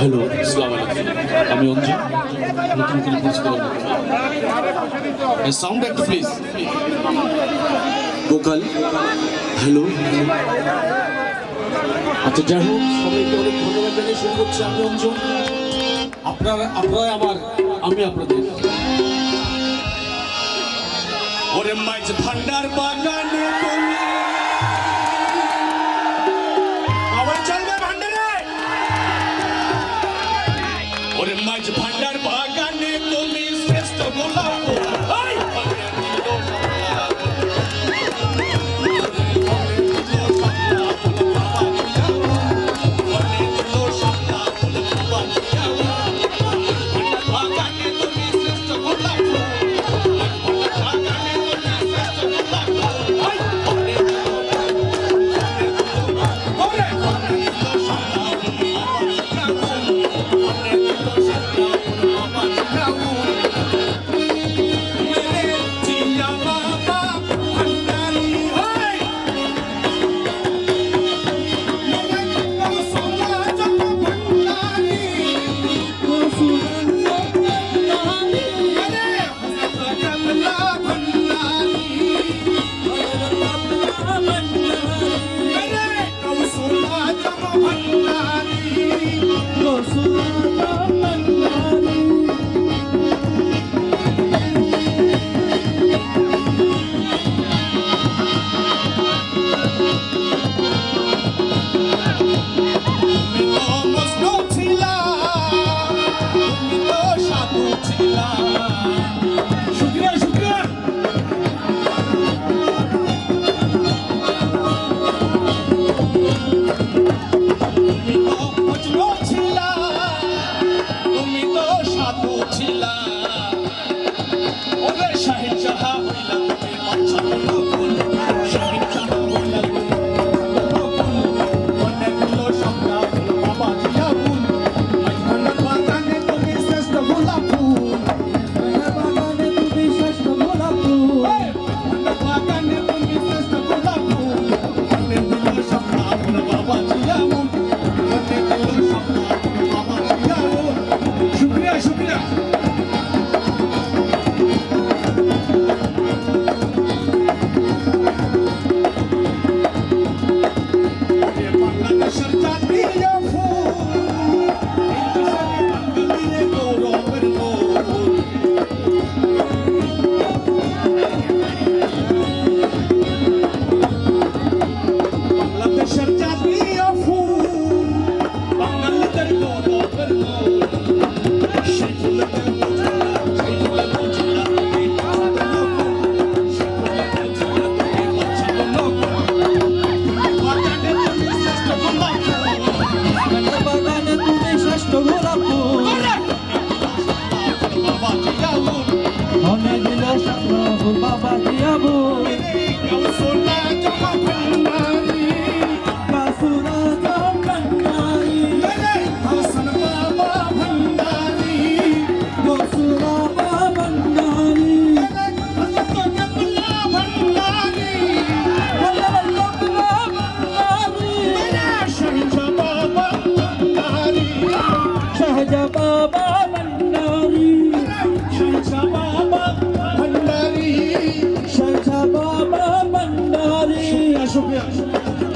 Hello ইসলাম আলাইকুম। আমি অঞ্জন নতুন করে পরিচিত সাউন্ড একটু প্লিজ ভোকাল, হ্যালো। আচ্ছা যাই হোক, সবাইকে অনেক ধন্যবাদ জানিয়ে শুরু করছি আমি অঞ্জন আপনারা আপনারা আমার, আমি আপনাদের। ওরে মাইজ, ভান্ডার বাগানে শাহের যাহা হইলাম। Thank you.